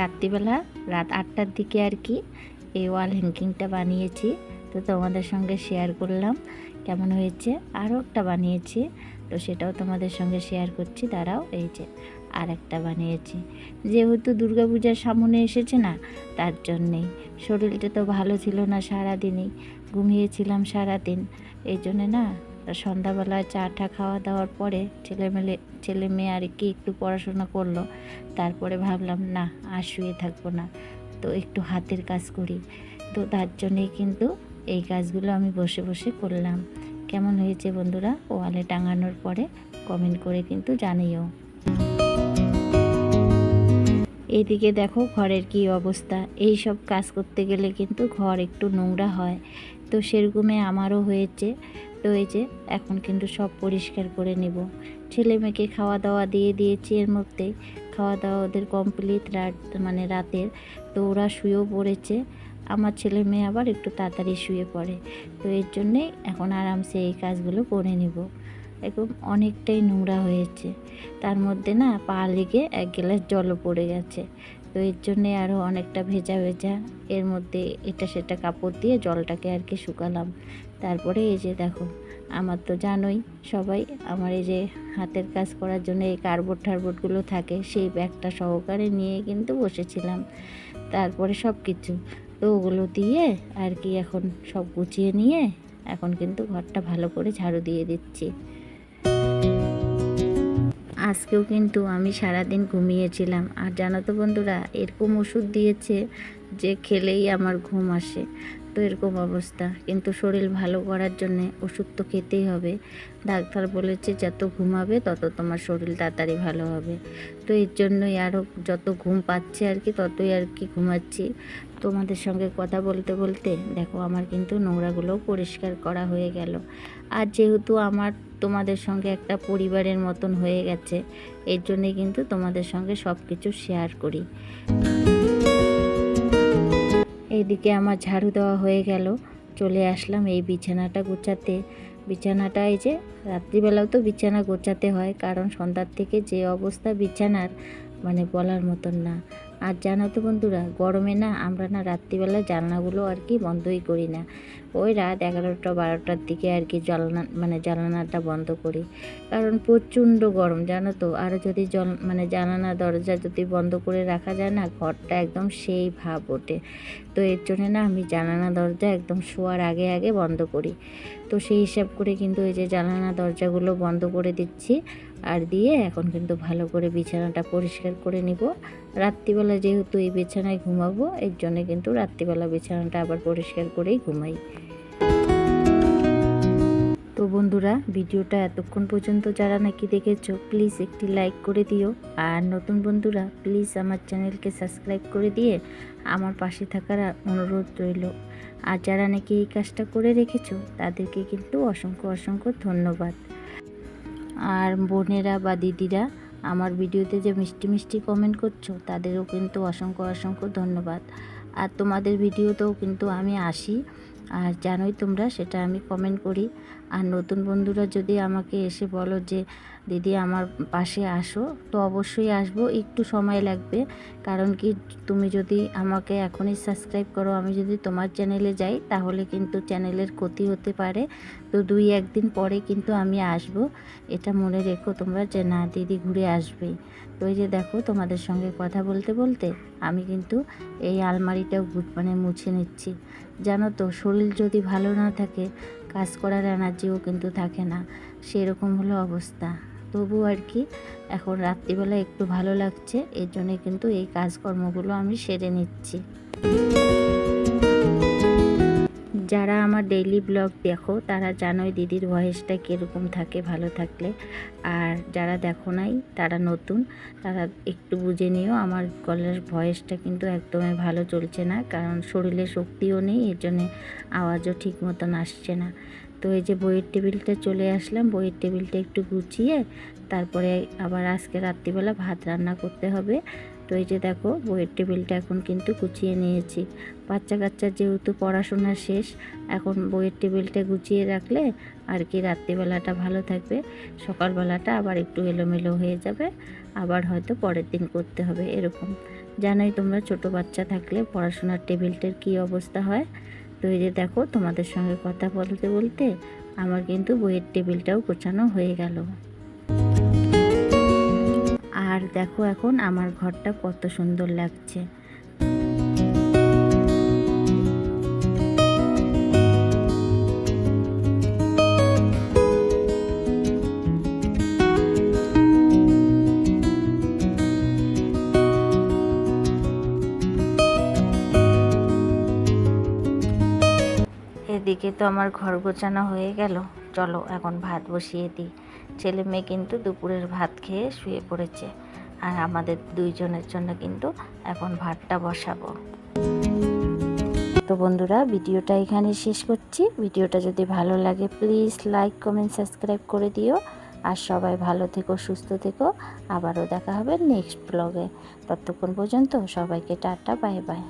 রাত্রিবেলা, রাত আটটার দিকে আর কি এই ওয়াল হ্যাঙ্কিংটা বানিয়েছি। তো তোমাদের সঙ্গে শেয়ার করলাম, কেমন হয়েছে? আরও একটা বানিয়েছি, তো সেটাও তোমাদের সঙ্গে শেয়ার করছি। দাঁড়াও, এই যে আর একটা বানিয়েছি। যেহেতু দুর্গাপূজার সামনে এসেছে না, তার জন্যেই। শরীরটা তো ভালো ছিল না সারাদিনই, ঘুমিয়েছিলাম সারাদিন। এই জন্যে না সন্ধ্যাবেলা চা টা খাওয়া দাওয়ার পরে ছেলেমেলে ছেলে মেয়ে আর কি একটু পড়াশোনা করল। তারপরে ভাবলাম, না, আর শুয়ে থাকব না। তো একটু হাতের কাজ করি। তো তার জন্যেই কিন্তু এই কাজগুলো আমি বসে বসে করলাম। কেমন হয়েছে বন্ধুরা? ওয়ালে টাঙানোর পরে কমেন্ট করে কিন্তু জানিও। এইদিকে দেখো ঘরের কি অবস্থা। এই সব কাজ করতে গেলে কিন্তু ঘর একটু নোংরা হয়। তো সেরকমই আমারও হয়েছে তো এই যে এখন কিন্তু সব পরিষ্কার করে নেব। ছেলে মেয়েকে খাওয়া দাওয়া দিয়ে দিয়েছি এর মধ্যে। খাওয়া দাওয়া ওদের কমপ্লিট রাত মানে রাতের। তো ওরা শুয়েও পড়েছে। আমার ছেলে মেয়ে আবার একটু তাড়াতাড়ি শুয়ে পড়ে। তো এর জন্যেই এখন আরামসে এই কাজগুলো করে নেব। একদম অনেকটাই নোংরা হয়েছে। তার মধ্যে না পা লেগে এক গ্লাস জলও পড়ে গেছে। তো এর জন্যে আরও অনেকটা ভেজা ভেজা। এর মধ্যে এটা সেটা কাপড় দিয়ে জলটাকে আর কি শুকালাম। তারপরে এই যে দেখো, আমার তো জানোই সবাই, আমার এই যে হাতের কাজ করার জন্য এই কার্বোর্ড টার্বোর্ডগুলো থাকে, সেই ব্যাগটা সহকারে নিয়ে কিন্তু বসেছিলাম। তারপরে সব কিছু তো ওগুলো দিয়ে আর কি এখন সব গুছিয়ে নিয়ে এখন কিন্তু ঘরটা ভালো করে ঝাড়ু দিয়ে দিচ্ছি। আজকেও কিন্তু আমি সারাদিন ঘুমিয়েছিলাম। আর জানো তো বন্ধুরা, এরকম ওষুধ দিয়েছে যে খেলেই আমার ঘুম আসে। তো এরকম অবস্থা। কিন্তু শরীর ভালো করার জন্যে ওষুধ তো খেতেই হবে। ডাক্তার বলেছে, যত ঘুমাবে, তত তোমার শরীর তাড়াতাড়ি ভালো হবে। তো এর জন্যই আরও যত ঘুম পাচ্ছে আর কি, ততই আর কি ঘুমাচ্ছি। তোমাদের সঙ্গে কথা বলতে বলতে, দেখো আমার কিন্তু নোংরাগুলোও পরিষ্কার করা হয়ে গেল। আর যেহেতু আমার তোমাদের সঙ্গে একটা পরিবারের মতন হয়ে গেছে, এর জন্যে কিন্তু তোমাদের সঙ্গে সব কিছু শেয়ার করি। এইদিকে আমার ঝাড়ু দেওয়া হয়ে গেল। চলে আসলাম এই বিছানাটা গোছাতে। বিছানাটা এই যে রাত্রিবেলাও তো বিছানা গোছাতে হয়, কারণ সন্ধ্যার থেকে যে অবস্থা বিছানার মানে বলার মতন না। আর জানো তো বন্ধুরা, গরমে না আমরা না রাত্রিবেলা জানলাগুলো আর কি বন্ধই করি না। ওই রাত এগারোটা বারোটার দিকে আর কি জানলা মানে জানালাটা বন্ধ করি। কারণ প্রচণ্ড গরম, জানো তো। আর যদি জল মানে জানালা দরজা যদি বন্ধ করে রাখা যায় না, ঘরটা একদম সেই ভাব ওঠে। তো এর জন্য না আমি জানালা দরজা একদম শোয়ার আগে আগে বন্ধ করি। তো সেই হিসাব করে কিন্তু এই যে জানালা দরজাগুলো বন্ধ করে দিচ্ছি। আর দিয়ে এখন কিন্তু ভালো করে বিছানাটা পরিষ্কার করে নিব। রাত্রিবেলা যেহেতু এই বিছানায় ঘুমাবো, এর জন্য কিন্তু রাত্রিবেলা বিছানাটা আবার পরিষ্কার করেই ঘুমাই। তো বন্ধুরা, ভিডিওটা এতক্ষণ পর্যন্ত যারা নাকি দেখেছ, প্লিজ একটি লাইক করে দিও। আর নতুন বন্ধুরা, প্লিজ আমার চ্যানেলকে সাবস্ক্রাইব করে দিয়ে আমার পাশে থাকার অনুরোধ রইল। আর যারা নাকি এই কাজটা করে রেখেছো, তাদেরকে কিন্তু অসংখ্য অসংখ্য ধন্যবাদ। আর বোনেরা বা দিদিরা আমার ভিডিওতে যে মিষ্টি মিষ্টি কমেন্ট করছ, তাদেরও কিন্তু অসংখ্য অসংখ্য ধন্যবাদ। আর তোমাদের ভিডিওতেও কিন্তু আমি আসি। আর জানোই তোমরা, সেটা আমি কমেন্ট করি। আর নতুন বন্ধুরা যদি আমাকে এসে বলো যে, দিদি, আমার পাশে আসো, তো অবশ্যই আসব, একটু সময় লাগবে। কারণ কি, তুমি যদি আমাকে এখনই সাবস্ক্রাইব করো, আমি যদি তোমার চ্যানেলে যাই, তাহলে কিন্তু চ্যানেলের ক্ষতি হতে পারে। তো দুই একদিন পরে কিন্তু আমি আসব। এটা মনে রেখো তোমরা যে, না, দিদি ঘুরে আসবেই। তো এই যে দেখো, তোমাদের সঙ্গে কথা বলতে বলতে আমি কিন্তু এই আলমারিটাও মানে মুছে নিচ্ছি। জানো তো শরীর যদি ভালো না থাকে, কাজ করার এনার্জিও কিন্তু থাকে না। সেরকম হলো অবস্থা। তবু আর কি, এখন রাত্রিবেলা একটু ভালো লাগছে, এর জন্যে কিন্তু এই কাজকর্মগুলো আমি সেরে নিচ্ছি। যারা আমার ডেইলি ব্লগ দেখো, তারা জানোই দিদির ভয়েসটা কীরকম থাকে, ভালো থাকলে। আর যারা দেখো নাই, তারা নতুন, তারা একটু বুঝে নিও, আমার গলার ভয়েসটা কিন্তু একদমই ভালো চলছে না, কারণ শরীরে শক্তিও নেই, এর জন্যে আওয়াজও ঠিক মতন আসছে না। তো এই যে বইয়ের টেবিলটা চলে আসলাম, বইয়ের টেবিলটা একটু গুছিয়ে, তারপরে আবার আজকে রাত্রিবেলা ভাত রান্না করতে হবে। তো এই যে দেখো, বইয়ের টেবিলটা এখন কিন্তু গুছিয়ে নিয়েছি। বাচ্চা কাচ্চার যেহেতু পড়াশোনা শেষ, এখন বইয়ের টেবিলটা গুছিয়ে রাখলে আর কি রাত্রিবেলাটা ভালো থাকবে। সকালবেলাটা আবার একটু এলোমেলো হয়ে যাবে, আবার হয়তো পরের দিন করতে হবে এরকম। জানোই তোমরা ছোট বাচ্চা থাকলে পড়াশোনার টেবিলটার কী অবস্থা হয়। তো এই যে দেখো, তোমাদের সঙ্গে কথা বলতে বলতে আমার কিন্তু বইয়ের টেবিলটাও গোছানো হয়ে গেল। আর দেখো এখন আমার ঘরটা কত সুন্দর লাগছে। এদিকে তো আমার ঘর গোছানো হয়ে গেল। চলো, এখন ভাত বসিয়ে দিই। ছেলে মেয়ে কিন্তু দুপুরের ভাত খেয়ে শুয়ে পড়েছে। আর আমাদের দুইজনের জন্য কিন্তু এখন ভাতটা বসাবো। তো বন্ধুরা, ভিডিওটা এখানে শেষ করছি। ভিডিওটা যদি ভালো লাগে প্লিজ লাইক কমেন্ট সাবস্ক্রাইব করে দিও। আর সবাই ভালো থেকো, সুস্থ থেকো। আবারও দেখা হবে নেক্সট ব্লগে ততক্ষণ পর্যন্ত সবাইকে টাটা বাই বাই